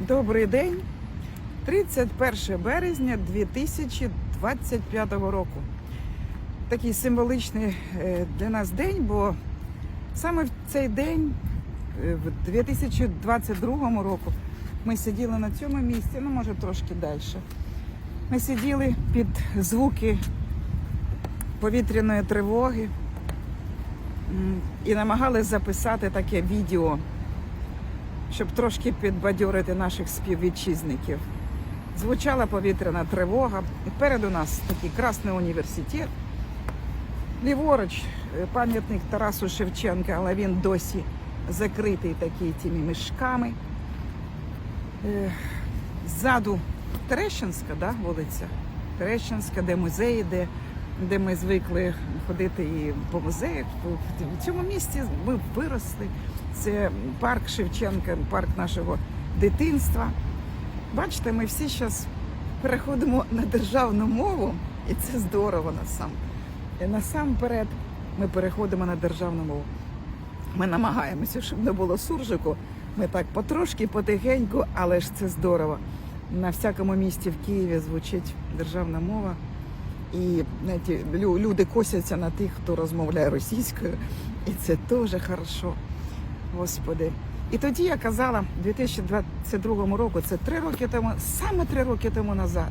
Добрий день. 31 березня 2025 року. Такий символичний е, для нас день, бо саме в цей день, е, в 2022 року, ми сиділи на цьому місці, ну може трошки далі. Ми сиділи під звуки повітряної тривоги і намагалися записати таке відео щоб трошки підбадьорити наших співвітчизників. Звучала повітряна тривога. І Переду нас такий красний університет. Ліворуч е, пам'ятник Тарасу Шевченка, але він досі закритий такий тими мішками. Е, Ззаду Терещенська, да, вулиця. Терещенська, де музеї, де, де ми звикли ходити і по музеях. В цьому місці ми виросли. Це парк Шевченка, парк нашого дитинства. Бачите, ми всі зараз переходимо на державну мову, і це здорово насам. Насамперед ми переходимо на державну мову. Ми намагаємося, щоб не було суржику. Ми так потрошки, потихеньку, але ж це здорово. На всякому місті в Києві звучить державна мова. І знаєте, лю- люди косяться на тих, хто розмовляє російською, і це теж хорошо. Господи. І тоді я казала, в 2022 року, це три роки тому, саме три роки тому назад.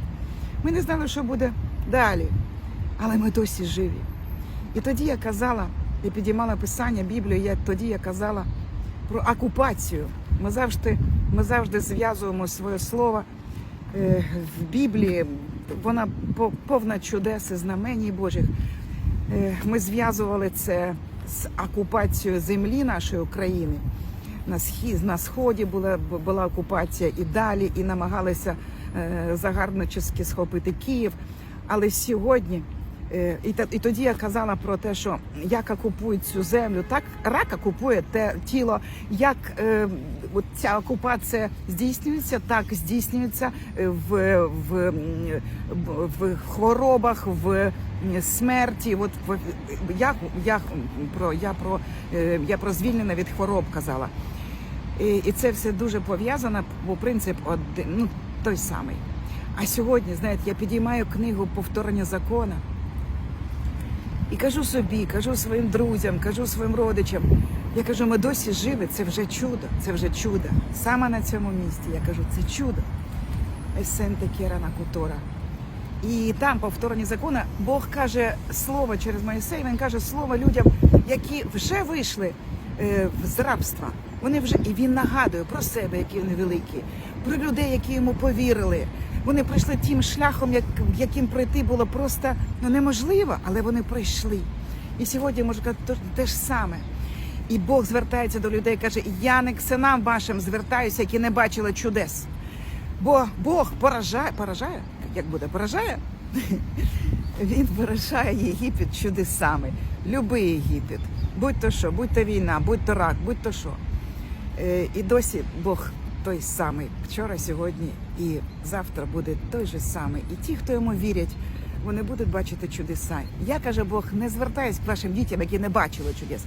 Ми не знали, що буде далі, але ми досі живі. І тоді я казала, я підіймала писання Біблію, я, тоді я казала про окупацію. Ми завжди, ми завжди зв'язуємо своє слово в Біблії. Вона по- повна чудес і знаменій Божих. Е, Ми зв'язували це з окупацією землі нашої України. На схід на сході була була окупація і далі, і намагалися е, загарбнически схопити Київ. Але сьогодні, е, і, та- і тоді я казала про те, що як окупують цю землю, так рак окупує те тіло, як е, от ця окупація здійснюється, так здійснюється е, в, в, в хворобах, в смерті. От я, я про я про е, я про звільнення від хвороб казала. І, і це все дуже пов'язано, бо принцип один, ну, той самий. А сьогодні, знаєте, я підіймаю книгу повторення закону і кажу собі, кажу своїм друзям, кажу своїм родичам. Я кажу, ми досі живі, це вже чудо, це вже чудо. Саме на цьому місці я кажу, це чудо. Есенте Кірана Кутора. І там повторені закони, Бог каже слово через Моїсея, він каже слово людям, які вже вийшли е, з рабства. Вони вже і він нагадує про себе, які вони великі, про людей, які йому повірили. Вони пройшли тим шляхом, як, яким пройти було просто ну, неможливо, але вони пройшли. І сьогодні можу казати те ж саме. І Бог звертається до людей, каже: Я не к синам вашим звертаюся, які не бачили чудес. Бо Бог поражає, поражає, як буде, поражає? Він поражає Єгипет чудесами. Любий Єгипет. Будь то що, будь то війна, будь то рак, будь то що. Е, І досі Бог той самий вчора, сьогодні і завтра буде той же самий. І ті, хто йому вірять, вони будуть бачити чудеса. Я каже Бог, не звертаюсь к вашим дітям, які не бачили чудес.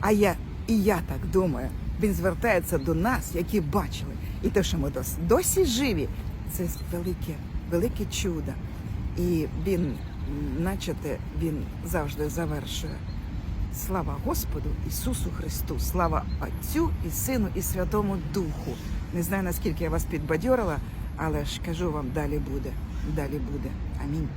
А я і я так думаю. Він звертається до нас, які бачили. І те, що ми досі, досі живі, це велике, велике чудо. І він, м, начате, він завжди завершує. Слава Господу Ісусу Христу, слава Отцю і Сину і Святому Духу. Не знаю, наскільки я вас підбадьорила, але ж кажу вам, далі буде. Далі буде. Амінь.